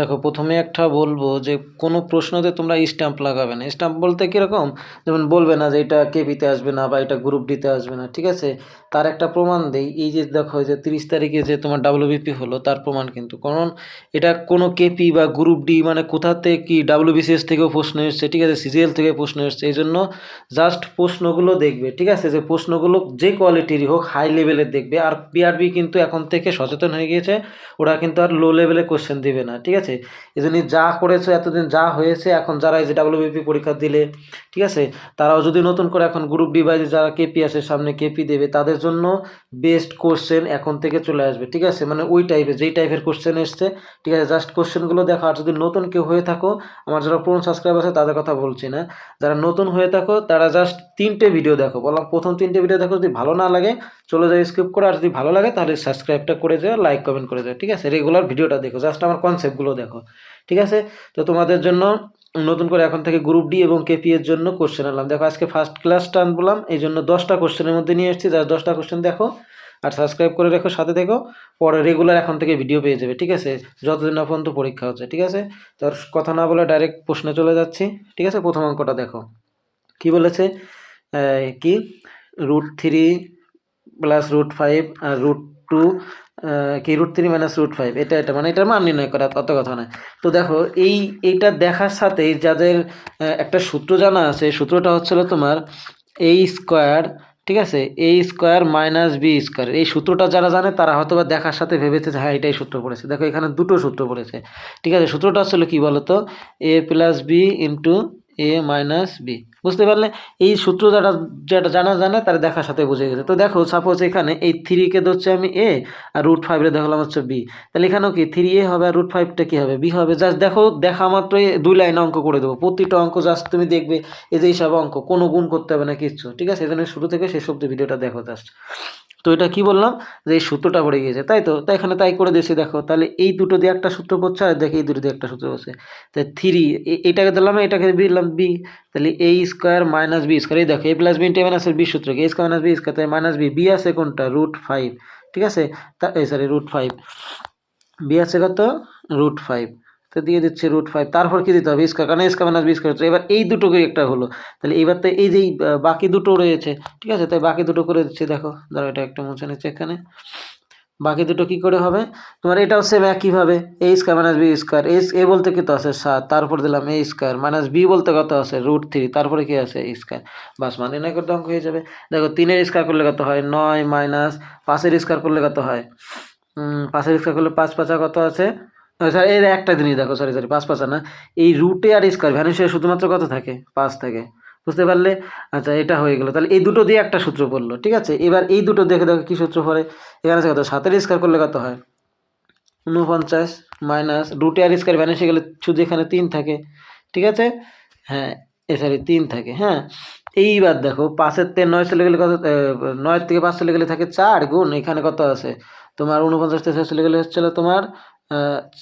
দেখো, প্রথমে একটা বলব যে, কোনো প্রশ্নতে তোমরা স্ট্যাম্প লাগাবে না। স্ট্যাম্প বলতে কীরকম? যেমন বলবে না যে, এটা কেপিতে আসবে না বা এটা গ্রুপ ডিতে আসবে না, ঠিক আছে? তার একটা প্রমাণ দেই। এই যে দেখো যে তিরিশ তারিখে যে তোমার ডাব্লিউবিপি হলো, তার প্রমাণ কিন্তু। কারণ এটা কোনো কেপি বা গ্রুপ ডি মানে কোথাতে কি ডাব্লিউবিসিএস থেকেও প্রশ্ন এসছে, ঠিক আছে? সিজিএল থেকে প্রশ্ন এসছে। এই জন্য জাস্ট প্রশ্নগুলো দেখবে, ঠিক আছে? যে প্রশ্নগুলো যে কোয়ালিটিরই হোক হাই লেভেলের দেখবে। আর পিআরবি কিন্তু এখন থেকে সচেতন হয়ে গিয়েছে। ওরা কিন্তু আর লো লেভেলে কোশ্চেন দেবে না, ঠিক আছে? এই জন্য যা করেছ, এতদিন যা হয়েছে, এখন যারা এই যে ডাব্লিউবিপি পরীক্ষা দিলে, ঠিক আছে? তারাও যদি নতুন করে এখন গ্রুপ ডিভাইসে যারা কেপি আছে, সামনে কেপি দেবে, তাদের জন্য বেস্ট কোশ্চেন এখন থেকে চলে আসবে, ঠিক আছে? মানে ওই টাইপের যেই টাইপের কোশ্চেন এসছে, ঠিক আছে? জাস্ট কোশ্চেনগুলো দেখো। আর যদি নতুন কেউ হয়ে থাকো, আমার যারা পুরনো সাবস্ক্রাইব আছে, তাদের কথা বলছি না। যারা নতুন হয়ে থাকো, তারা জাস্ট তিনটে ভিডিও দেখো। বললাম, প্রথম তিনটে ভিডিও দেখো, যদি ভালো না লাগে, চলে যাও স্কিপ করে। আর যদি ভালো লাগে, তাহলে সাবস্ক্রাইবটা করে যাও লাইক কমেন্ট করে যাও, ঠিক আছে? রেগুলার ভিডিওটা দেখো। জাস্ট আমার কনসেপ্টগুলো দেখো। ঠিক আছে? তো তোমাদের জন্য নতুন করে এখন থেকে গ্রুপ ডি এবং কেপি এর জন্য কোশ্চেন আনলাম। দেখো, আজকে ফার্স্ট ক্লাসটা আনবলাম এই জন্য দশটা কোশ্চেনের মধ্যে নিয়ে এসেছি। যার দশটা কোশ্চেন দেখো আর সাবস্ক্রাইব করে রেখো, সাথে দেখো পরে রেগুলার এখন থেকে ভিডিও পেয়ে যাবে। ঠিক আছে? যতদিন না পর্যন্ত পরীক্ষা হচ্ছে। ঠিক আছে? তো আর কথা না বলে ডাইরেক্ট প্রশ্নে চলে যাচ্ছি। ঠিক আছে? প্রথম অঙ্কটা দেখো। কি বলেছে? কি? Root three plus root five আর রুট টু কি root three minus root five এটা এটা মানে এটার মান নির্ণয় করা, অত কথা নয়। তো দেখো, এই, এইটা দেখার সাথেই যাদের একটা সূত্র জানা আছে সূত্রটা হচ্ছিল তোমার এই স্কোয়ার ঠিক আছে? এই স্কোয়ার মাইনাস বি স্কোয়ার এই সূত্রটা যারা জানে, তারা হয়তো বা দেখার সাথে ভেবেছে যে হ্যাঁ এটাই সূত্র পড়েছে। দেখো, এখানে দুটো সূত্র পড়েছে। ঠিক আছে? সূত্রটা আসলে কি বলতো? A plus B into A minus B বুঝতে পারলে? এই সূত্র যারা, যেটা জানা জানে, তারা দেখার সাথে বুঝে গেছে। তো দেখো সাপোজ এখানে এই থ্রিকে ধরছে আমি এ আর রুট ফাইভে দেখলাম হচ্ছে বি তাহলে এখানেও কি থ্রি এ হবে আর রুট ফাইভটা কী হবে? বি হবে। জাস্ট দেখো, দেখা মাত্রই দুই লাইন অঙ্ক করে দেবো। প্রতিটা অঙ্ক জাস্ট তুমি দেখবে, এই যে হিসাবে অঙ্ক, কোনো গুণ করতে হবে না কিচ্ছু। ঠিক আছে? এই জন্য শুরু থেকে শেষ অব্দি ভিডিওটা দেখো জাস্ট তো এটা কি বললাম? যে এই সূত্রটা পড়ে গিয়েছে, তাই তো? তাই এখানে তাই করে দিয়েছি, দেখো। তাহলে এই দুটো দিয়ে একটা সূত্র পড়ছে, আর দেখে এই দুটো দিয়ে একটা সূত্র পড়ছে। তাই থ্রি এটাকে দিলাম এটাকে দিলাম বি তাহলে A square minus B square এই দেখো এ প্লাস বি ইন্টু মাইনাসের বি সূত্র A square minus B square তাই মাইনাস বি বি আছে কোনটা? রুট ফাইভ ঠিক আছে? তা, এই সরি রুট ফাইভ বি আছে কত? রুট ফাইভ তো দিয়ে দিচ্ছে রুট ফাইভ তারপর কি দিতে হবে? স্কোয়ার কারণ স্কোয়ার মাইনাস বি স্কোয়ার তো এবার এই দুটোকে একটা হলো। তাহলে এবার তো এই যেই বাকি দুটো রয়েছে, ঠিক আছে? তাই বাকি দুটো করে দিচ্ছি, দেখো। ধরো এটা একটা মুছে নিচ্ছে এখানে। বাকি দুটো কি করে হবে? তোমার এটাও সেম একইভাবে A square minus B square A A বলতে কত আছে? সাত। তারপর দিলাম এ স্কোয়ার মাইনাস বি বলতে কত আছে? রুট থ্রি তারপরে কী আছে? স্কোয়ার বাস মানে না করতে অঙ্ক হয়ে যাবে। দেখো, তিনের স্কোয়ার করলে কত হয়? নয় মাইনাস পাঁচের স্কোয়ার করলে কত হয়? পাঁচের স্কোয়ার করলে পাঁচ পাঁচা কত আছে? স্যার, এর একটা জিনিস দেখো সরি সরি পাঁচ পাঁচ না। এই রুটে আর স্কোয়ার ভ্যানিশে শুধুমাত্র কত থাকে? পাঁচ থাকে। বুঝতে পারলে? আচ্ছা এটা হয়ে গেলো। তাহলে এই দুটো দিয়ে একটা সূত্র পড়ল, ঠিক আছে? এবার এই দুটো দেখে দেখো কী সূত্র পড়ে। এখানে আছে কত? সাতের স্কোয়ার করলে কত হয়? উনপঞ্চাশ মাইনাস রুটে আর স্কোয়ার ভ্যানিশে গেলে শুধু এখানে তিন থাকে, ঠিক আছে? হ্যাঁ এ সরি তিন থাকে হ্যাঁ? এইবার দেখো, পাঁচের থেকে নয় চলে গেলে কত নয়ের থেকে পাঁচ চলে গেলে থাকে চার গুণ, এখানে কত আছে? তোমার উনপঞ্চাশ থেকে চলে গেলে হচ্ছিল তোমার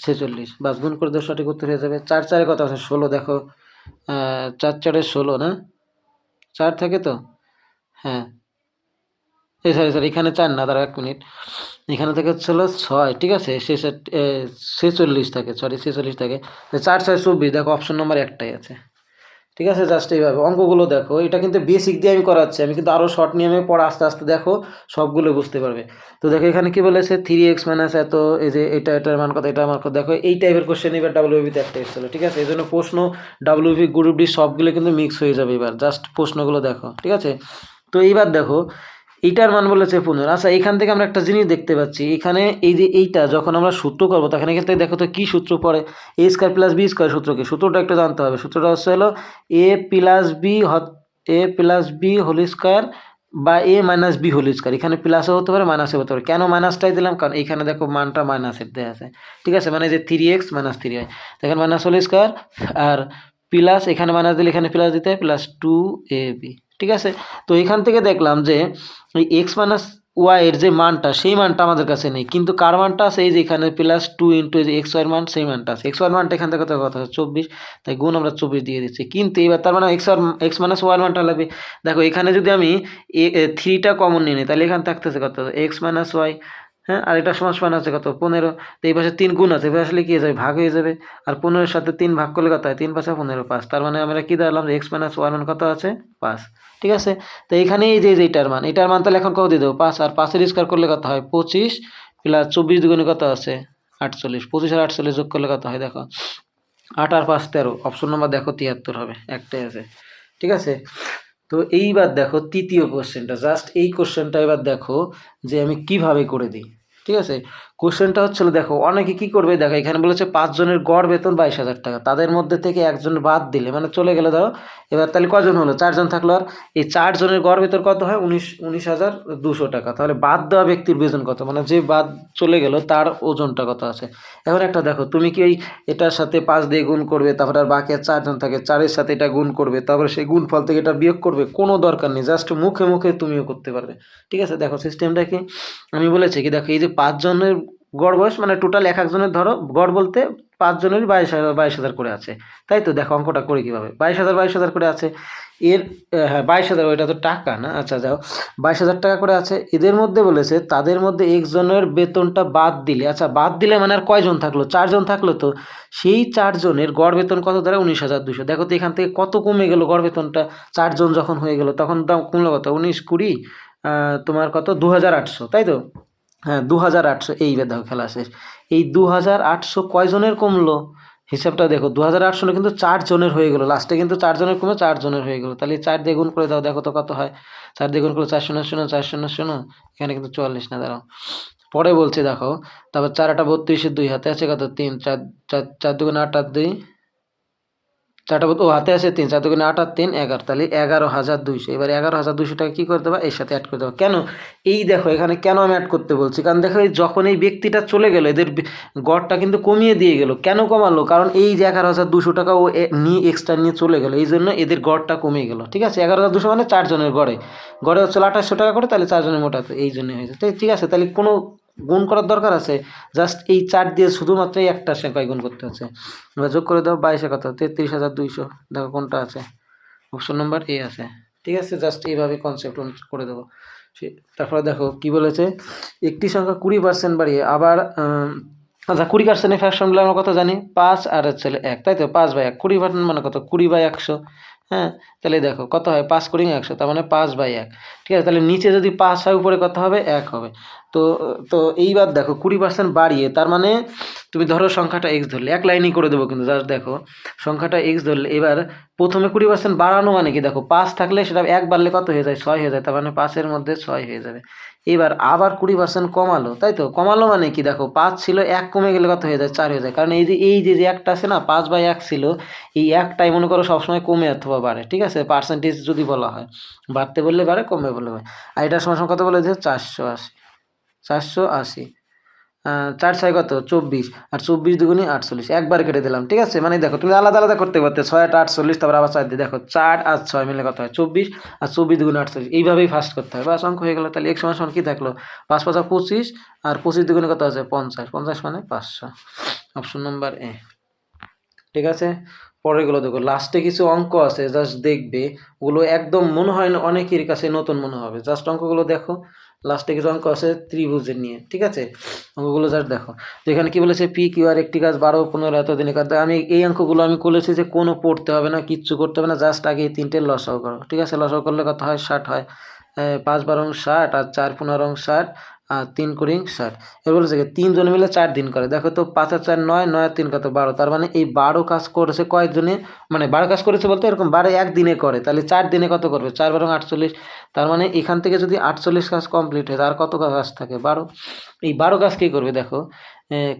ছেচল্লিশ। বাস, গুণ করে দেওয়া সঠিক উত্তর হয়ে যাবে। চার চারে কত আছে? ষোলো, দেখো। চার চারে ষোলো, না? চার থাকে তো? হ্যাঁ। এই সরি সরি এখানে চার না তারা এক মিনিট। এখানে থেকে ছিল ছয়, ঠিক আছে? শেষের ছেচল্লিশ থাকে সরি ছেচল্লিশ থাকে। চার, ছয়, চব্বিশ, দেখো অপশন নম্বর একটাই আছে। ঠিক আছে? জাস্ট এইভাবে। অঙ্কগুলো দেখো। এটা কিন্তু বেসিক দিয়ে আমি করাচ্ছি। আমি কিন্তু আরও শর্ট নিয়মে পড়া আস্তে আস্তে দেখো, সবগুলো বুঝতে পারবে। তো দেখো, এখানে কি বলেছে? থ্রি এক্স মাইনাস এত, এই যে এটা, এটার মান কত এটা মান কথা দেখো, এই টাইপের কোশ্চেন এবার ডাব্লিউবিতে একটা এসেছিল, ঠিক আছে? এই জন্য প্রশ্ন ডাব্লিউবি গ্রুপ ডি সবগুলো কিন্তু মিক্স হয়ে যাবে এবার। জাস্ট প্রশ্নগুলো দেখো, ঠিক আছে? তো এইবার দেখো এইটার মান বলেছে পনেরো। আচ্ছা এখান থেকে আমরা একটা জিনিস দেখতে পাচ্ছি। এখানে এই যে এইটা, যখন আমরা সূত্র করব, তখন এখান থেকে দেখো তো কী সূত্র পড়ে। A square plus B square সূত্রকে। সূত্রটা একটু জানতে হবে। সূত্রটা হচ্ছে হলো A plus B A plus B whole square বা A minus B whole square এখানে প্লাসও হতে পারে মাইনাসও হতে পারে। কেন মাইনাসটাই দিলাম? কারণ এখানে দেখো মানটা মাইনাসের দেওয়া আছে। ঠিক আছে? মানে যে থ্রি এক্স মাইনাস থ্রি হয় এখানে মাইনাস হোল স্কোয়ার আর প্লাস এখানে মাইনাস দিলে এখানে প্লাস দিতে হয় প্লাস টু এ বি ঠিক আছে? তো এখান থেকে দেখলাম যে, এই এক্স মাইনাস ওয়াইয়ের যে মানটা, সেই মানটা আমাদের কাছে নেই। কিন্তু কার মানটা আছে? এই যে এখানে প্লাস টু ইন্টু যে এক্স ওয়াইয়ের মান, সেই মানটা আছে। এক্স ওয়াইয়ের মানটা এখান থেকে কত আছে চব্বিশ। তাই গুণ আমরা চব্বিশ দিয়ে দিচ্ছি। কিন্তু এবার তার মানে এক্স ওয়ার এক্স মাইনাস ওয়াইয়ের মানটা লাগবে। দেখো, এখানে যদি আমি এ থ্রিটা কমন নিয়ে নিই, তাহলে এখানে থাকতেছে কত? এক্স মাইনাস ওয়াই হ্যাঁ? আর এটা সমান সমান আছে কত? পনেরো। তো এই পাশে তিন গুণ আছে। এবার আসলে কি যাবে? ভাগ হয়ে যাবে। আর পনেরোর সাথে তিন ভাগ করলে কত হয়? তিন পাশে পনেরো, পাঁচ। তার মানে আমরা কী দাঁড়ালাম এক্স মাইনাস ওয়ান মান কত আছে? পাঁচ। ঠিক আছে? তো এখানে এই যে এই যে এটার মান এটার মান তাহলে এখন কত দিয়ে দেবো? পাঁচ, আর পাঁচের স্কোয়ার করলে কত হয়? পঁচিশ প্লাস চব্বিশ দুগুণে কত আছে? আটচল্লিশ। পঁচিশ আর আটচল্লিশ যোগ করলে কত হয়? দেখো, আট আর পাঁচ তেরো। অপশন নাম্বার দেখো তিয়াত্তর হবে, একটাই আছে। ঠিক আছে? তো এইবার দেখো তৃতীয় কোশ্চেনটা জাস্ট এই কোশ্চেনটা এবার দেখো যে আমি কীভাবে করে দিই। ঠিক আছে? কোশ্চেনটা হচ্ছিল, দেখো, অনেকে কি করবে? দেখো, এখানে বলেছে পাঁচজনের গড় বেতন বাইশ হাজার টাকা। তাদের মধ্যে থেকে একজন বাদ দিলে মানে চলে গেলে ধরো, এবার তাহলে কজন হলো? চারজন থাকল। আর এই চারজনের গড় বেতন কত হয়? উনিশ উনিশ হাজার দুশো টাকা। তাহলে বাদ দেওয়া ব্যক্তির বেতন কত? মানে যে বাদ চলে গেল, তার ওজনটা কত আছে? এখন একটা দেখো, তুমি কি এই এটার সাথে পাঁচ দিয়ে গুণ করবে, তারপরে আর বাকি চারজন থাকে, চারের সাথে এটা গুণ করবে, তারপরে সেই গুণফল থেকে এটা বিয়োগ করবে? কোনো দরকার নেই জাস্ট মুখে মুখে তুমিও করতে পারবে। ঠিক আছে? দেখো সিস্টেমটা কি? আমি বলেছি কি, দেখো, এই যে পাঁচজনের গড় বয়স মানে টোটাল এক একজনের ধরো, গড় বলতে পাঁচজনেরই বাইশ হাজার বাইশ হাজার করে আছে। তাই তো? দেখো অঙ্কটা করে কীভাবে। বাইশ হাজার বাইশ হাজার করে আছে। এর হ্যাঁ বাইশ হাজার, ওইটা তো টাকা না? আচ্ছা যাও বাইশ হাজার টাকা করে আছে। এদের মধ্যে বলেছে, তাদের মধ্যে একজনের বেতনটা বাদ দিলে আচ্ছা বাদ দিলে মানে আর কয়জন থাকল? চারজন থাকল তো। সেই চারজনের গড় বেতন কত? দাঁড়ায় উনিশ হাজার দুশো। দেখো তো এখান থেকে কত কমে গেল গড় বেতনটা। চারজন যখন হয়ে গেল, তখন দাম কমলো কত? উনিশ কুড়ি তোমার কত? দু হাজার আটশো। তাই তো? হ্যাঁ দু হাজার আটশো, এই দেখো খেলা শেষ। এই দু হাজার আটশো কয়জনের কমলো? হিসাবটা দেখো দু হাজার আটশো কিন্তু চারজনের হয়ে গেলো। লাস্টে কিন্তু চারজনের কমে চারজনের হয়ে গেলো। তাহলে চার দিয়ে গুণ করে দাও, দেখো তো কত হয়। চার দিয়ে গুণ করে চার শূন্য শূন্য চার শূন্য শূন্য। এখানে কিন্তু চুয়াল্লিশ, না দাঁড়াও। পরে বলছে দেখো, তারপর চার আটা বত্রিশের দুই হাতে আছে কত? তিন, চার চার চার দুগুণ আট আট দুই। চারটা ও হাতে আছে তিন, চার দুগুণে আট আর তিন, এগারো। তাহলে এগারো হাজার দুইশো। এবার এগারো হাজার দুইশো টাকা কী করে দেবা? এর সাথে অ্যাড করে দেবো। কেন? এই দেখো, এখানে কেন আমি অ্যাড করতে বলছি? কারণ দেখো, এই যখন এই ব্যক্তিটা চলে গেলো, এদের গড়টা কিন্তু কমিয়ে দিয়ে গেলো। কেন কমালো? কারণ এই যে এগারো হাজার দুশো টাকা ও নিয়ে এক্সট্রা নিয়ে চলে গেলো, এই জন্য এদের গড়টা কমে গেলো। ঠিক আছে? এগারো হাজার দুশো মানে চারজনের গড়ে। গড়ে হচ্ছে আঠাশশো টাকা করে, তাহলে চারজনের মোটাতে এই জন্যই হয়েছে। ঠিক আছে? তাহলে কোনো গুণ করার দরকার আছে। জাস্ট এই চার দিয়ে শুধুমাত্র একটা সংখ্যায় গুণ করতে হচ্ছে। এবার যোগ করে দাও, বাইশে কত তেত্রিশ হাজার দুইশো। দেখো কোনটা আছে। অপশন নম্বর এ আছে। ঠিক আছে জাস্ট এইভাবে কনসেপ্ট করে দেবো। তারপরে দেখো কি বলেছে? একটি সংখ্যা কুড়ি পার্সেন্ট বাড়িয়ে আবার আচ্ছা কুড়ি পার্সেন্টের ফ্যাকশনগুলো আমরা কত জানি? পাঁচ আর হচ্ছে এক। তাই তো? পাঁচ বাই এক। কুড়ি পার্সেন্ট মানে কত? কুড়ি বাই একশো। হ্যাঁ? তাহলে দেখো, কত হয়? পাঁচ কুড়ি একশো, তার মানে পাঁচ বাই এক। ঠিক আছে? তাহলে নিচে যদি পাঁচ হয়, উপরে কত হবে? এক হবে। তো তো এইবার দেখো, কুড়ি পার্সেন্ট বাড়িয়ে, তার মানে তুমি ধরো সংখ্যাটা এক্স ধরলে, এক লাইনই করে দেবো কিন্তু জাস্ট দেখো, সংখ্যাটা এক্স ধরলে, এবার প্রথমে কুড়ি পার্সেন্ট বাড়ানো মানে কি? দেখো, পাঁচ থাকলে সেটা এক বাড়লে কত হয়ে যায়? ছয় হয়ে যায়, তার মানে পাঁচের মধ্যে ছয় হয়ে যাবে। এবার আবার কুড়ি পার্সেন্ট কমালো, তাই তো? কমালো মানে কি? দেখো, পাঁচ ছিল, এক কমে গেলে কত হয়ে যায়? চার হয়ে যায়। কারণ এই যে এই যে যে একটা আছে না, পাঁচ বাই এক ছিল, এই একটাই মনে করো সবসময় কমে অথবা বাড়ে, ঠিক আছে? পার্সেন্টেজ যদি বলা হয়। বাড়তে বললে বাড়ে, কমবে বললে বাড়ে। আর এটার সময় কত বলে? যে চারশো আশি। চারশো আশি। চার ছয় কত? চব্বিশ। আর চব্বিশ দুগুণি আটচল্লিশ। একবার কেটে দিলাম, ঠিক আছে? মানে দেখো, তুমি আলাদা আলাদা করতে পারতে ছয় আট আটচল্লিশ, তারপর আবার চার দিয়ে দেখো, চার আর ছয় মিলে কত হয়? চব্বিশ আর চব্বিশ দুগুণে আটচল্লিশ। এইভাবেই ফার্স্ট করতে হবে বাস, অঙ্ক হয়ে গেলো। তাহলে এক সময় সমান কী থাকল? পাঁচ পাঁচা পঁচিশ আর পঁচিশ দুগুণে কত আছে? পঞ্চাশ। পঞ্চাশ মানে পাঁচশো। অপশন নাম্বার এ ঠিক আছে? পরেরগুলো দেখো। লাস্টে কিছু অঙ্ক আছে জাস্ট দেখবে। ওগুলো একদম মনে হয় না অনেকের কাছে নতুন মনে হবে। জাস্ট অঙ্কগুলো দেখো। লাস্টে কিছু অঙ্ক আছে ত্রিভুজের নিয়ে, ঠিক আছে? অঙ্কগুলো জাস্ট দেখো। যেখানে কি বলেছে পি কিউ আর একটি কাজ বারো, পনেরো এত দিনে কাজ। আমি এই অঙ্কগুলো আমি বলেছি যে কোনো পড়তে হবে না, কিচ্ছু করতে হবে না জাস্ট আগে এই তিনটে লসাও করো, ঠিক আছে? লসাও করলে কত হয়? ষাট হয়। পাঁচ বারো ষাট আর চার পনেরো ষাট। তিন কুড়ি ষাট। এবার বলেছে তিনজন মিলে চার দিন করে। দেখো তো পাঁচ আর চার, নয় নয় তিন কত বারো? তার মানে এই বারো কাজ করেছে কয়েকজনে মানে বারো কাজ করেছে বলতে এরকম বারো এক দিনে করে। তাহলে চার দিনে কত করবে? চার বারো আটচল্লিশ। তার মানে এখান থেকে যদি আটচল্লিশ কাজ কমপ্লিট হয়, তার কত কাজ থাকে? বারো। এই বারো কাজ কী করবে দেখো?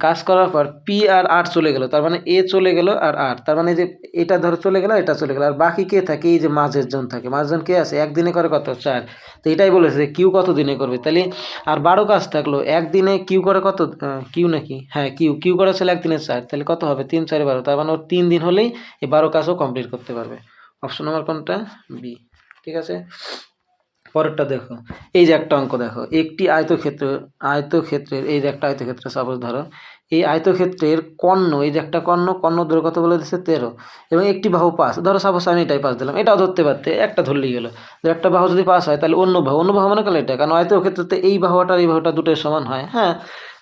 কাজ করার পর পি আর আর চলে গেল। তার মানে এ চলে গেল আর আর তার মানে যে এটা ধরো চলে গেল, এটা চলে গেল। আর বাকি কে থাকে? এই যে মাঝের জন থাকে। মাঝের জন কে আছে? একদিনে করে কত? চার। তো এটাই বলেছে যে কিউ কত দিনে করবে? তাহলে আর বারো কাজ থাকল। একদিনে কিউ করে কত? কিউ নাকি? হ্যাঁ কিউ কিউ করে আসলে একদিনে চার। তাহলে কত হবে? তিন, চারে বারো। তার মানে ওর তিন দিন হলেই এই বারো কাজও কমপ্লিট করতে পারবে। অপশন নাম্বার কোনটা? বি ঠিক আছে? পরেরটা দেখো। এই যে একটা অঙ্ক দেখো। একটি আয়তক্ষেত্র, আয়তক্ষেত্রের এই যে একটা আয়তক্ষেত্র সাপোজ ধরো, এই আয়তক্ষেত্রের কর্ণ, এই যে একটা কর্ণ কর্ণ দূর কত বলে দিচ্ছে তেরো। এবং একটি বাহু পাস। ধরো সাপোজ আমি এটাই পাস দিলাম। এটাও ধরতে পারতে, একটা ধরলেই গেলো একটা বাহু যদি পাস হয়, তাহলে অন্য বাহু। অন্য বাহু মানে কেন এটা? কারণ আয়তক্ষেত্রতে এই বাহুটা এই বাহুটা দুটোই সমান হয়। হ্যাঁ?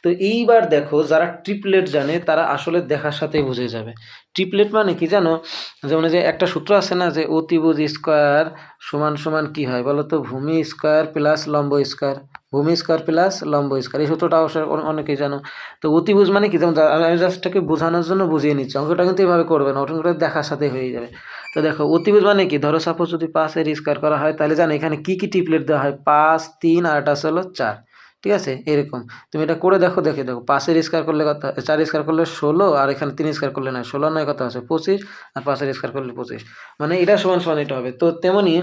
তো এইবার দেখো যারা ট্রিপলেট জানে, তারা আসলে দেখার সাথেই বুঝে যাবে। ট্রিপলেট মানে কি জানো? যেমন যে একটা সূত্র আছে না, যে অতিভুজ স্কোয়ার সমান সমান কি হয় বলো তো ভূমি স্কোয়ার প্লাস লম্ব স্কোয়ার। ভূমি স্কোয়ার প্লাস লম্ব স্কোয়ার। এই সূত্রটা অবশ্য অনে- অনেকেই জানো। তো অতিভুজ মানে কি? যেমন আমি জাস্টটাকে বোঝানোর জন্য বুঝিয়ে নিচ্ছি। অঙ্কটা কিন্তু এভাবে করবে না অঙ্কটা দেখার সাথে হয়ে যাবে। তো দেখো, অতিভুজ মানে কি? ধরো সাপোজ যদি পাঁচের স্কোয়ার করা হয়, তাহলে জানো এখানে কি কি টিপলেট দেওয়া হয়? পাঁচ, তিন আর একটা হলো চার। ঠিক আছে? এরকম। তুমি এটা করে দেখো, দেখে দেখো। পাঁচের স্কোয়ার করলে কত চার স্কোয়ার করলে ষোলো আর এখানে তিন স্কোয়ার করলে নয়। ষোলো নয় কত আছে? পঁচিশ আর পাঁচের স্কোয়ার করলে পঁচিশ। মানে এটা সমান সমান এটা হবে। তো তেমনি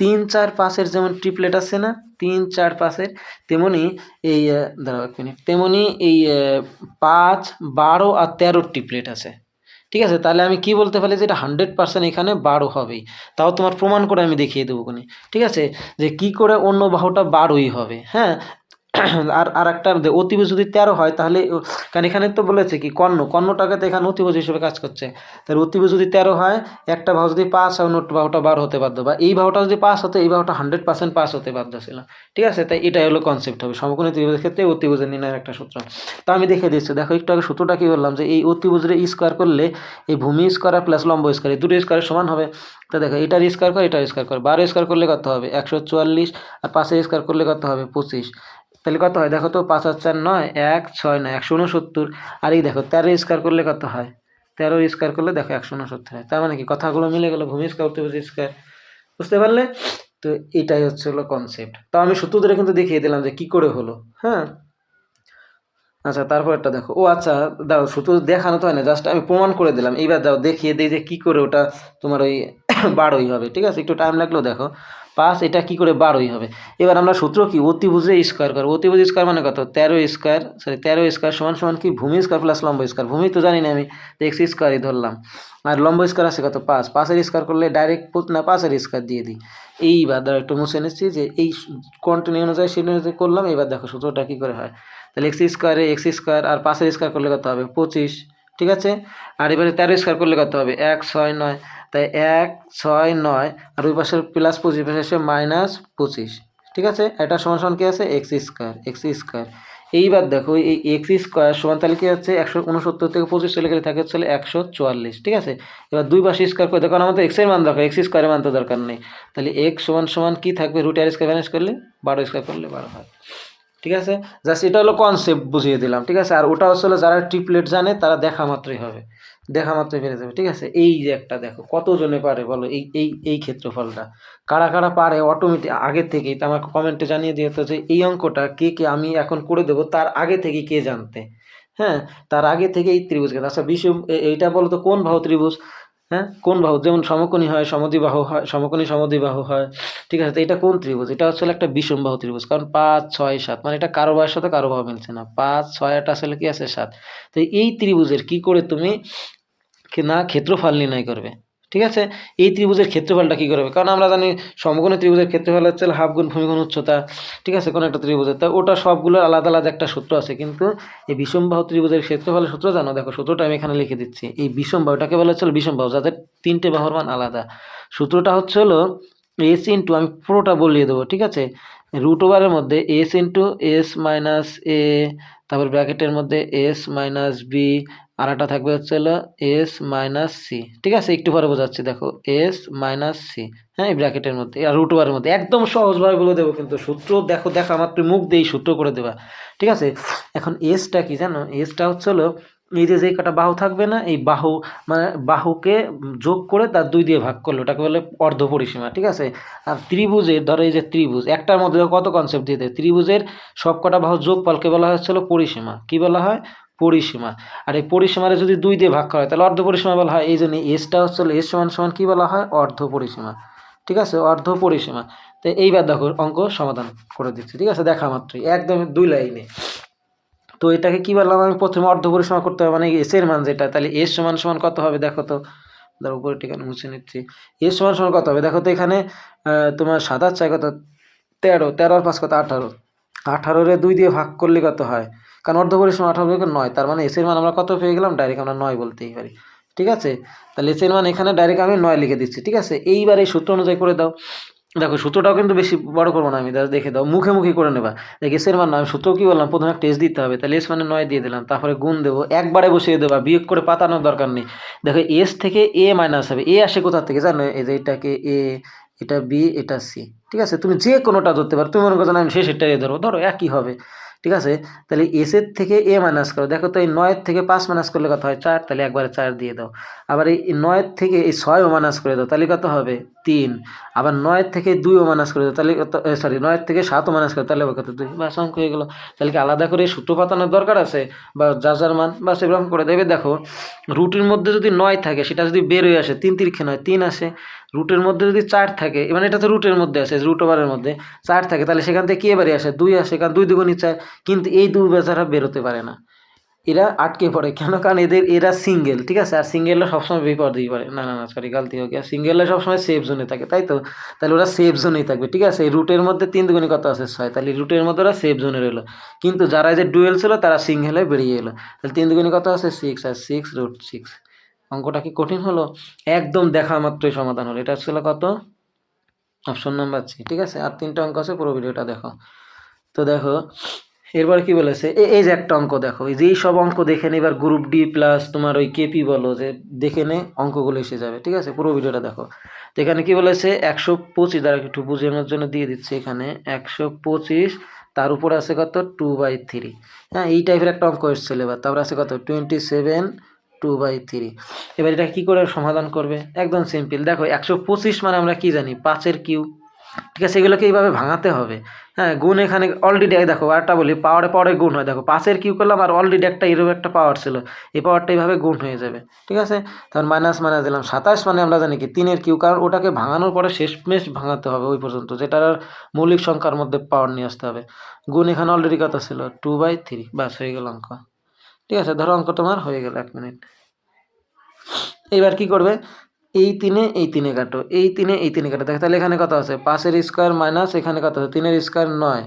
তিন, চার, পাঁচের যেমন ট্রিপলেট আছে না, তিন, চার, পাঁচের, তেমনি এই দাঁড়াও এক মিনিট তেমনি এই পাঁচ, বারো আর তেরো ট্রিপলেট আছে। ঠিক আছে? তাহলে আমি কি বলতে পারি যে এটা হান্ড্রেড পার্সেন্ট এখানে বারো হবেই। তাও তোমার প্রমাণ করে আমি দেখিয়ে দেবো কোনে ঠিক আছে? যে কি করে অন্য বাহুটা বারোই হবে। হ্যাঁ? আর আর একটা অতিভুজ যদি তেরো হয়, তাহলে কারণ এখানে তো বলেছে কি, কর্ণ, কর্ণটাকে তো এখানে অতিভুজ হিসেবে কাজ করছে। তাহলে অতিভুজ যদি তেরো হয়, একটা বাহু যদি পাস হয়, অন্য বাহুটা বারো হতে বাধ্য। বা এই বাহুটা যদি পাস হতো, এই বাহুটা হান্ড্রেড পার্সেন্ট পাস হতে বাধ্য ছিল। ঠিক আছে? তাই এটাই হলো কনসেপ্ট হবে। সমকোণী ত্রিভুজের ক্ষেত্রে অতিভুজের নির্ণয়ের একটা সূত্র। তা আমি দেখে দিচ্ছি। দেখো, একটু আগে সূত্রটা কী বললাম যে এই অতিভুজের স্কোয়ার করলে, এই ভূমি স্কোয়ার প্লাস লম্ব স্কোয়ার এই দুটো স্কোয়ারের সমান হবে। তো দেখো, এটার স্কোয়ার করে, এটার স্কোয়ার করে। বারো স্কোয়ার করলে কত হবে? একশো চুয়াল্লিশ আর পাঁচের স্কোয়ার করলে কত হবে? পঁচিশ। তাহলে কত হয়? দেখো তো পাঁচ আর চার নয়, এক, ছয় নয়, একশো উনসত্তর। আর এই দেখো, তেরো স্কোয়ার করলে কত হয়? তেরো স্কোয়ার করলে দেখো একশো উনসত্তর হয়। তার মানে কি? কথাগুলো মিলে গেলো ভূমি স্কোয়ার অতিভুজ স্কোয়ার বুঝতে পারলে? তো এটাই হচ্ছে হলো কনসেপ্ট তো আমি সূত্র ধরে কিন্তু দেখিয়ে দিলাম যে কি করে হলো। হ্যাঁ? আচ্ছা তারপরটা দেখো। ও আচ্ছা দাও শুধু দেখানো তো হয় না জাস্ট আমি প্রমাণ করে দিলাম। এইবার দাও, দেখিয়ে দিই যে কী করে ওটা তোমার ওই বারোই হবে, ঠিক আছে? একটু টাইম লাগলেও দেখো। পাঁচ এটা কি করে বারোই হবে? এবার আমরা সূত্র কি? অতিভুজে স্কোয়ার করব। অতিভুজ স্কোয়ার মানে কত? তেরো স্কোয়ার সরি তেরো স্কোয়ার সমান সমান কি? ভূমি স্কোয়ার প্লাস লম্ব স্কোয়ার ভূমি তো জানি না আমি এক্স স্কোয়ারই ধরলাম। আর লম্ব স্কোয়ার আছে কত? পাঁচ। পাঁচের স্কোয়ার করলে ডাইরেক্ট না, পাঁচের স্কোয়ার দিয়ে দিই। এইবার ধরো একটু মুছে নিচ্ছি যে এই কন্টিনিউ অনুযায়ী সেই অনুযায়ী করলাম এবার দেখো সূত্রটা কী করে হয়? তাহলে এক্স স্কোয়ারে এক্স স্কোয়ার আর পাঁচের স্কোয়ার করলে কত হবে? পঁচিশ। ঠিক আছে? আর এবারে তেরো স্কোয়ার করলে কত হবে? এক, ছয়, নয়। তাই এক, ছয়, নয় আর ওই পাশের প্লাস পঁচিশ পাশে এসে মাইনাস পঁচিশ। ঠিক আছে? এটা সমান সমান কী আছে? এক্স স্কোয়ার এক্স স্কোয়ার এইবার দেখো, এই এক্স স্কোয়ার সমান তাহলে কী হচ্ছে একশো উনসত্তর থেকে পঁচিশ চলে গেলে থাকে হচ্ছে একশো চুয়াল্লিশ। ঠিক আছে? এবার দুই পাশে স্কোয়ার করে দেখো, আমাদের এক্সের মান দরকার এক্স স্কোয়ারের মান তো দরকার নেই। তাহলে এক্স সমান সমান কী থাকবে? রুট আর স্কোয়ার ব্যালেন্স করলে বারো স্কোয়ার করলে বারো হয়। ঠিক আছে? জাস্ট এটা হলো কনসেপ্ট বুঝিয়ে দিলাম। ঠিক আছে? আর ওটা হচ্ছে যারা ট্রিপলেট জানে, তারা দেখা মাত্রই হবে। দেখা মাত্রই পেরে যাবে, ঠিক আছে? এই যে একটা দেখো, কতজনে পারে বলো? এই এই এই ক্ষেত্রফলটা। কারা কারা পারে অটোমেটিক আগে থেকেই, তো আমাকে কমেন্টে জানিয়ে দিয়ে তো যে এই অঙ্কটা কে কে আমি এখন করে দেবো, তার আগে থেকে কে জানতে? হ্যাঁ? তার আগে থেকে এই ত্রিভুজ আচ্ছা এ- এইটা বলো তো কোন বাহু ত্রিভুজ? হ্যাঁ? কোন বাহু? যেমন সমকোণী হয় সমদ্বিবাহু হয়, সমকোণী সমদ্বিবাহু হয়, ঠিক আছে? তো এটা কোন ত্রিভুজ? এটা আসলে একটা বিষম বাহু ত্রিভুজ, কারণ পাঁচ, ছয়, সাত মানে এটা কারও বাহুর সাথে কারও বাহু মিলছে না। পাঁচ, ছয়, আট আসলে কি আছে? সাত। তো এই ত্রিভুজের কি করে তুমি না ক্ষেত্রফল নির্ণয় করবে, ঠিক আছে? এই ত্রিভুজের ক্ষেত্রফলটা কী করবে? কারণ আমরা জানি সমকোণী ত্রিভুজের ক্ষেত্রফল হচ্ছে হাফ গুণ ভূমিগুণ উচ্চতা, ঠিক আছে? কোনো একটা ত্রিভুজের তা ওটা সবগুলোর আলাদা আলাদা একটা সূত্র আছে, কিন্তু এই বিষমবাহু ত্রিভুজের ক্ষেত্রফলের সূত্র জানো? দেখো, সূত্রটা আমি এখানে লিখে দিচ্ছি। এই বিষমবাহুটাকে বলা হচ্ছে বিষমবাহু, যাদের তিনটে বাহুর মান আলাদা। সূত্রটা হচ্ছে হলো এস ইন্টু, আমি পুরোটা বলিয়ে দেবো, ঠিক আছে? রুট ওভারের মধ্যে S into S minus A, তারপর ব্র্যাকেটের মধ্যে এস মাইনাস বি আর একটা থাকবে হচ্ছে হলো এস মাইনাস সি ঠিক আছে? একটু পরে বোঝাচ্ছি, দেখো এস মাইনাস সি হ্যাঁ ব্র্যাকেটের মধ্যে, আর রুট মধ্যে। একদম সহজভাবে বলে দেবো কিন্তু, সূত্র দেখো দেখো তুই মুখ দিয়ে সূত্র করে দেবা, ঠিক আছে? এখন এসটা কি জানো? এসটা হচ্ছে হলো, এই যে যে কটা বাহু থাকবে না, এই বাহু মানে বাহুকে যোগ করে তার দুই দিয়ে ভাগ করল, ওটাকে বলে অর্ধ পরিসীমা, ঠিক আছে? আর ত্রিভুজের, ধরো এই যে ত্রিভুজ, একটার মধ্যে কত কনসেপ্ট দিয়ে দেয়? ত্রিভুজের সব কটা বাহু যোগফলকে বলা হচ্ছিল পরিসীমা। কি বলা হয়? পরিসীমা। আর এই পরিসীমারে যদি দুই দিয়ে ভাগ করা হয়, তাহলে অর্ধ পরিসীমা বলা হয়। এই জন্য এসটা হচ্ছে এস সমান সমান কী বলা হয়? অর্ধ পরিসীমা। ঠিক আছে? অর্ধ পরিসীমা। তো এইবার দেখো অঙ্ক সমাধান করে দিচ্ছি। ঠিক আছে? দেখা মাত্রই। একদম দুই লাইনে। তো এটাকে কী বললাম আমি? প্রথমে অর্ধ পরিসীমা করতে হবে মানে এসের মান যেটা, তাহলে এস সমান সমান কত হবে দেখো তো? ধরো উপরে ঠিকানা মুছে নিচ্ছি। এস সমান সমান কত হবে? দেখো তো এখানে তোমার সাত আট ছয় কত? তেরো। তেরো আর পাঁচ কত? আঠারো। আঠারোরে দুই দিয়ে ভাগ করলে কত হয়? কারণ অর্ধ পরিসীমা আঠারো থেকে নয়। তার মানে এসের মান আমরা কত পেয়ে গেলাম? ডাইরেক্ট আমরা নয় বলতেই পারি। ঠিক আছে? তাহলে এসের মান এখানে ডাইরেক্ট আমি নয় লিখে দিচ্ছি, ঠিক আছে? এইবার এই সূত্র অনুযায়ী করে দাও। দেখো, সূত্রটাও কিন্তু বেশি বড় করব না আমি, just দেখে দাও। মুখে মুখে করে নেবা। দেখ এসের মান আমি সূত্র কী বললাম? প্রথমে একটা টেস্ট দিতে হবে। তাহলে এস মানে নয় দিয়ে দিলাম। তারপরে গুণ দেবো। একবারে বসিয়ে দেবা। বিয়োগ করে পাতানোর দরকার নেই। দেখো এস থেকে এ মাইনাস হবে। এ আসে কোথা থেকে? জানো? এই যে এটাকে এ এটা বি এটা সি ঠিক আছে? তুমি যে কোনোটা ধরতে পারো। তুমি মনে করছ আমি শেষেরটা এ ধরবো। ধরো, একই হবে। ঠিক আছে? তাহলে এসের থেকে এ মাইনাস করো। দেখো তো এই নয়ের থেকে পাঁচ মাইনাস করলে কত হয়? চার। তাহলে একবারে চার দিয়ে দাও। আবার এই নয়ের থেকে এই ছয় মাইনাস করে দাও। তাহলে কত হবে? তিন, আবার নয়ের থেকে দুইও মাইনাস করে তাহলে সরি নয়ের থেকে সাতও মাইনাস করে তাহলে কত দুই? বা অঙ্ক হয়ে গেলো। তাহলে কি আলাদা করে সূত্র পাতানোর দরকার আছে? বা যা, যার মান বা সেরকম করে দেবে। দেখো, রুটের মধ্যে যদি নয় থাকে, সেটা যদি বের হয়ে আসে, তিন তিরিখে নয়, তিন আসে। রুটের মধ্যে যদি চার থাকে মানে এটা তো রুটের মধ্যে আসে রুট ওভারের মধ্যে। চার থাকে, তাহলে সেখান থেকে কে এবারে আসে? দুই আসে, কারণ দুই দুগুণই চার। কিন্তু এই দুই বেচারা বেরোতে পারে না। এরা আটকে পড়ে। কেন? কারণ এদের, এরা সিঙ্গেল ঠিক আছে? আর সিঙ্গেলরা সবসময় বিপদ দিয়ে পারে না না না সরি গালতি হোক সিঙ্গেলরা সবসময় সেফ জোনে থাকে, তাই তো? তাহলে ওরা সেফ জোনেই থাকবে, ঠিক আছে? এই রুটের মধ্যে তিন দুগুণে কত আছে? ছয়। তাহলে রুটের মধ্যে ওরা সেফ জোনে রইল। কিন্তু যারা যে ডুয়েল ছিল, তারা সিঙ্গেলে বেরিয়ে এলো। তাহলে তিন দুগুণে কত আছে? সিক্স আর সিক্স রুট সিক্স অঙ্কটা কি কঠিন হলো? একদম দেখা মাত্রই সমাধান হলো। এটা ছিল কত? অপশন নাম্বার সি ঠিক আছে? আর তিনটা অঙ্ক আছে, পুরো ভিডিওটা দেখো। তো দেখো এরপর কি বলেছে? এই যে একটা অঙ্ক দেখো, এই যে এই সব অঙ্ক দেখে নে এবার গ্রুপ ডি প্লাস তোমার ওই কেপি বলো, যে দেখে নে অঙ্কগুলো এসে যাবে, ঠিক আছে? পুরো ভিডিওটা দেখো। তো এখানে কি বলেছে? একশো পঁচিশ দ্বারা একটু বুঝানোর জন্য দিয়ে দিচ্ছে এখানে। একশো পঁচিশ, তার উপরে আছে কত? টু বাই থ্রি হ্যাঁ এই টাইপের একটা অঙ্ক এসেছিল এবার, তারপর আছে কত? Twenty seven two by three এবার এটা কী করে সমাধান করবে? একদম সিম্পল দেখো, একশো পঁচিশ মানে আমরা কি জানি? পাঁচের কিউ ঠিক আছে, এগুলোকে এইভাবে ভাঙাতে হবে। হ্যাঁ গুণ এখানে অলরেডি দেখো আরেকটা বলি পাওয়ারে পাওয়ারে গুণ হয়। দেখো পাঁচের কিউ করলাম আর অলরেডি একটা এরকম একটা পাওয়ার ছিল। এই পাওয়ারটা এইভাবে গুণ হয়ে যাবে, ঠিক আছে? তখন মাইনাস মাইনাস দিলাম সাতাশ মানে আমরা জানি কি, তিনের কিউ কারণ ওটাকে ভাঙানোর পরে শেষমেশ ভাঙাতে হবে ওই পর্যন্ত, যেটার মৌলিক সংখ্যার মধ্যে পাওয়ার নিয়ে আসতে হবে। গুণ এখানে অলরেডি কত ছিল? টু বাই থ্রি বাস হয়ে গেল অঙ্ক। ঠিক আছে, ধরো অঙ্ক তোমার হয়ে গেল এক মিনিট এইবার কি করবে? এই তিনে এই তিনে কাটো। এই তিনে এই তিনে কাটো। দেখো, তাহলে এখানে কত আছে? পাঁচের স্কোয়ার মাইনাস, এখানে কত আছে? তিনের স্কোয়ার নয়।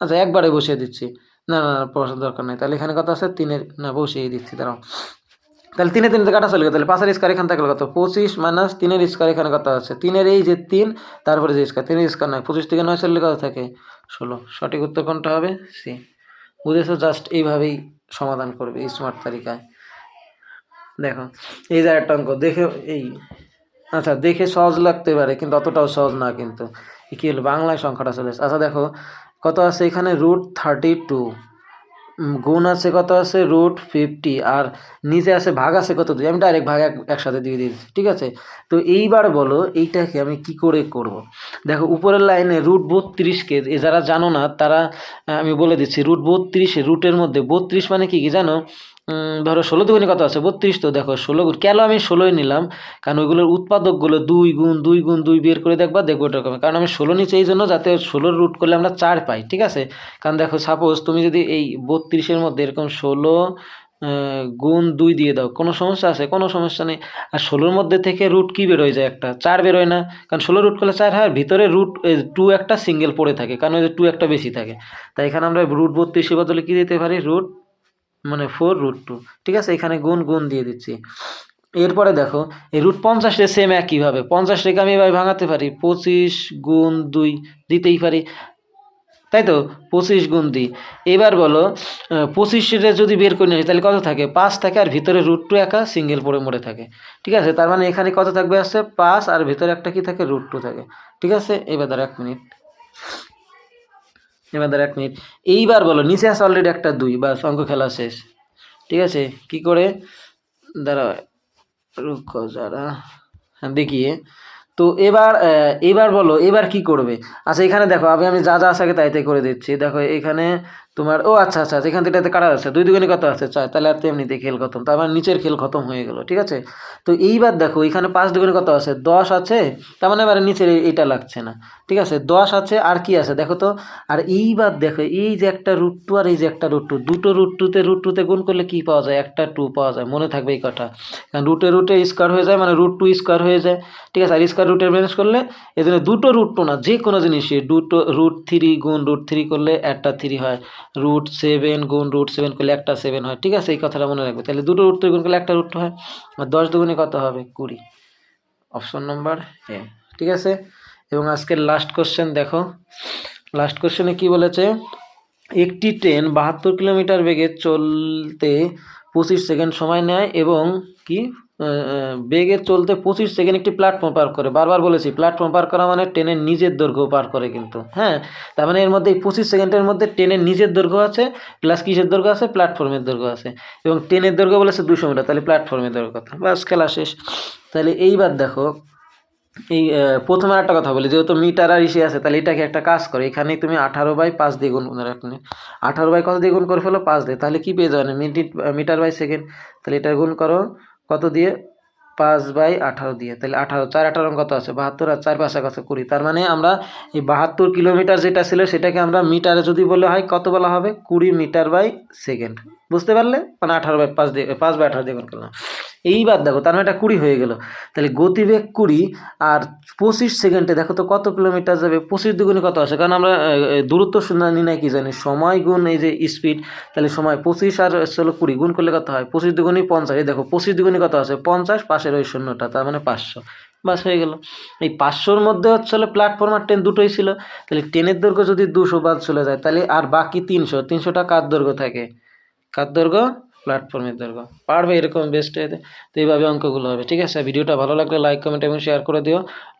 আচ্ছা একবারে বসিয়ে দিচ্ছি। না না না, পড়াশোনার দরকার নেই। তাহলে এখানে কত আছে? তিনের, না বসিয়ে দিচ্ছি, দাঁড়াও। তাহলে তিনে তিনে কাটা চলে গেল। তাহলে পাঁচের স্কোয়ার এখানে থাকলে কত? পঁচিশ মাইনাস তিনের স্কোয়ার এখানে কত আছে? তিনের এই যে তিন, তারপরে যে স্কোয়ার, তিনের স্কোয়ার নয়, পঁচিশ থেকে নয় চললে কত থাকে? ষোলো। সঠিক উত্তর কোনটা হবে? সি। বুঝেছ? জাস্ট এইভাবেই সমাধান করবে স্মার্ট তালিকায়। দেখো, এই যে একটা অঙ্ক, দেখে এই আচ্ছা দেখে সহজ লাগতে পারে, কিন্তু অতটাও সহজ না কিন্তু। কী হলো? বাংলায় সংখ্যাটা চলে। আচ্ছা দেখো, কত আছে এখানে? রুট থার্টি টু গুণ আছে কত আছে? রুট ফিফটি আর নিচে আছে ভাগ আছে কত? দুই। আমি ডাইরেক্ট ভাগ একসাথে দিয়ে দিয়েছি, ঠিক আছে? তো এইবার বলো, এইটাকে আমি কি করে করব। দেখো, উপরের লাইনে রুট বত্রিশকে যারা জানো না, তারা আমি বলে দিচ্ছি রুট বত্রিশে রুটের মধ্যে বত্রিশ মানে কি কি জানো? ধরো ষোলো দুগুণে কত আছে? বত্রিশ তো দেখো, ষোলো গুণ কেন আমি ষোলোই নিলাম? কারণ ওইগুলোর উৎপাদকগুলো দুই গুণ দুই গুণ, দুই বের করে দেখবা, দেখব এরকম কারণ আমি ষোলো নিচ্ছি এই জন্য যাতে ষোলোর রুট করলে আমরা চার পাই, ঠিক আছে? কারণ দেখো সাপোজ তুমি যদি এই বত্রিশের মধ্যে এরকম ষোলো গুণ দুই দিয়ে দাও, কোনো সমস্যা আছে? কোনো সমস্যা নেই। আর ষোলোর মধ্যে থেকে রুট কী বেরোয় যায়? একটা, চার বেরোয় না। কারণ ষোলো রুট করলে চার হয় ভিতরে রুট টু একটা সিঙ্গেল পড়ে থাকে, কারণ ওই টু একটা বেশি থাকে। তাই এখানে আমরা রুট বত্রিশের বদলে কী দিতে পারি? রুট মানে ফোর রুট টু ঠিক আছে? এখানে গুণ গুণ দিয়ে দিচ্ছি। এরপরে দেখো, এই রুট পঞ্চাশে সেম একইভাবে পঞ্চাশ রেখে আমি এভাবে ভাঙাতে পারি। পঁচিশ গুণ দুই দিতেই পারি। তাই তো? পঁচিশ গুণ দিই। এবার বলো পঁচিশে যদি বের করে নিয়ে তাহলে কত থাকে? পাঁচ থাকে আর ভিতরে রুট টু একা সিঙ্গেল পড়ে মরে থাকে। ঠিক আছে? তার মানে এখানে কত থাকবে আসছে? পাঁচ, আর ভিতরে একটা কি থাকে? রুট টু থাকে। ঠিক আছে? এবার ধর এক মিনিট। এবার এক মিনিট। এইবার বলো, নিচে আছে অলরেডি একটা দুই বা অঙ্ক খেলা শেষ। ঠিক আছে? কি করে? দাঁড়া রুখ যারা। হ্যাঁ দেখিয়ে। তো এবার এবার বলো, এবার কি করবে? আচ্ছা এখানে দেখো, আমি আমি যা যা আসাকে তাই তাই করে দিচ্ছি। দেখো, এখানে তোমার ও আচ্ছা আচ্ছা আচ্ছা, এখান থেকে এটাতে আছে দুই দুগুণে কত আছে? চার তাহলে আর তো এমনিতে খেল খতম তার মানে নিচের খেল খতম হয়ে গেল ঠিক আছে? তো এইবার দেখো এখানে পাঁচ দুগুণে কত আছে? দশ আছে তার মানে এবারে নিচের এইটা লাগছে না ঠিক আছে? দশ আছে আর কি আছে দেখো তো? আর এইবার দেখো এই যে একটা রুট টু আর এই যে একটা রুট টু দুটো রুট টুতে রুট টুতে গুণ করলে কি পাওয়া যায়? একটা টু পাওয়া যায় মনে থাকবে এই কথা কারণ রুটে রুটে স্কোয়ার হয়ে যায় মানে রুট টু স্কোয়ার হয়ে যায় ঠিক আছে? আর স্কোয়ার রুটের ম্যানেজ করলে এই জন্য দুটো রুট টু না যে কোনো জিনিসই দুটো রুট থ্রি গুণ রুট থ্রি করলে একটা থ্রি হয়। রুট সেভেন গুণ রুট সেভেন করলে একটা সেভেন হয়। ঠিক আছে? এই কথাটা মনে রাখবে। তাহলে দুটো রুট গুণ করলে একটা রুট হয়। আর দশ দুগুণে কত হবে? কুড়ি। অপশন নাম্বার এ ঠিক আছে? এবং আজকের লাস্ট কোশ্চেন দেখো। লাস্ট কোশ্চেনে কি বলেছে? একটি ট্রেন বাহাত্তর কিলোমিটার বেগে চলতে পঁচিশ সেকেন্ড সময় নেয় এবং কি? বেগে চলতে পঁচিশ সেকেন্ড একটি প্ল্যাটফর্ম পার করে। বারবার বলেছি প্ল্যাটফর্ম পার করা মানে ট্রেনের নিজের দৈর্ঘ্য পার করে কিন্তু। হ্যাঁ তার মানে এর মধ্যে এই পঁচিশ সেকেন্ডের মধ্যে ট্রেনের নিজের দৈর্ঘ্য আছে প্লাস কিসের দৈর্ঘ্য আছে? প্ল্যাটফর্মের দৈর্ঘ্য আছে। এবং ট্রেনের দৈর্ঘ্য বলেছে দুশো মিটার, তাহলে প্ল্যাটফর্মের দৈর্ঘ্য কথা। বাস খেলা শেষ। তাহলে এইবার দেখো, এই প্রথমে একটা কথা বলি, যেহেতু মিটার আর ইসে আছে, তাহলে এটাকে একটা কাজ করে। এখানেই তুমি আঠারো বাই পাঁচ দিয়ে গুণ রাখলে আঠারো বাই কত দিয়ে গুণ করে ফেলো? পাঁচ দিয়ে। তাহলে কী পেয়ে যাবে? Minute metre by second. তাহলে এটা গুণ করো কত দিয়ে? পাঁচ বাই আঠারো দিয়ে। তাহলে আঠারো, চার আঠারো কত আছে? বাহাত্তর আর চার পাঁচে কত? কুড়ি। তার মানে আমরা এই বাহাত্তর কিলোমিটার যেটা ছিল, সেটাকে আমরা মিটারে যদি বলে হয়, কত বলা হবে? কুড়ি মিটার বাই সেকেন্ড। বুঝতে পারলে? মানে আঠারো বাই পাঁচ দিয়ে, পাঁচ বাই আঠারো দিয়ে করলাম। এইবার দেখো, তার মানে এটা কুড়ি হয়ে গেল। তাহলে গতিবেগ কুড়ি, আর পঁচিশ সেকেন্ডে দেখো তো কত কিলোমিটার যাবে? পঁচিশ দুগুণে কত আসে? কারণ আমরা দূরত্ব নির্ণয় কি জানি? সময় গুণ এই যে স্পিড তাহলে সময় পঁচিশ আর হলো কুড়ি, গুণ করলে কত হয়? পঁচিশ দুগুণে পঞ্চাশ। এই দেখো, পঁচিশ দুগুণে কত আছে পঞ্চাশ, পাশের ওই শূন্যটা, তার মানে পাঁচশো। বাস হয়ে গেল। এই পাঁচশোর মধ্যে হচ্ছে প্ল্যাটফর্ম আর ট্রেন দুটোই ছিল। তাহলে ট্রেনের দৈর্ঘ্য যদি দুশো বাদ চলে যায়, তাহলে আর বাকি তিনশো, তিনশোটা কার দৈর্ঘ্য থাকে? কার দৈর্ঘ্য? প্ল্যাটফর্মের দরকার পারবে এরকম বেস্ট এতে তো এইভাবে অঙ্কগুলো হবে, ঠিক আছে? ভিডিওটা ভালো লাগলে লাইক কমেন্ট এবং শেয়ার করে দিও।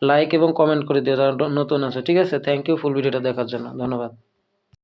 লাইক এবং কমেন্ট করে দিও, যারা নতুন আছে, ঠিক আছে? থ্যাংক ইউ ফুল ভিডিওটা দেখার জন্য। ধন্যবাদ।